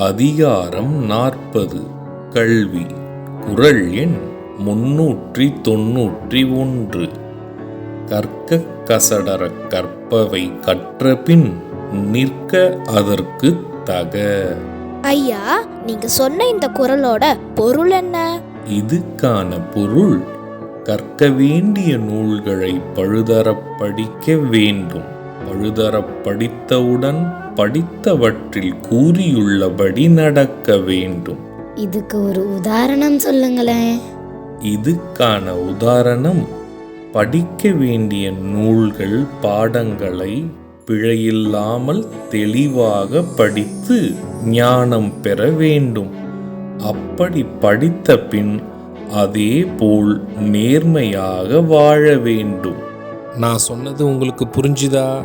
அதிகாரம் நாற்பது. கல்வி. குரல் எண் முன்னூற்றி தொன்னூற்றி ஒன்று. கற்க கசடர கற்பவை கற்றபின் நிற்க அதற்கு தக. ஐயா நீங்க சொன்ன இந்த குரலோட பொருள் என்ன? இதுக்கான பொருள் கற்க வேண்டிய நூல்களை பழுதரப் படிக்க வேண்டும். பழுதரப் படித்தவுடன் படித்தவற்றில் கூறியுள்ளபடி நடக்க வேண்டும். இதுக்கு ஒரு உதாரணம் சொல்லுங்களேன். இதுக்கான உதாரணம் படிக்க வேண்டிய நூல்கள் பாடங்களை பிழையில்லாமல் தெளிவாக படித்து ஞானம் பெற வேண்டும். அப்படி படித்த பின் அதே போல் நேர்மையாக வாழ வேண்டும். நான் சொன்னது உங்களுக்கு புரிஞ்சுதா?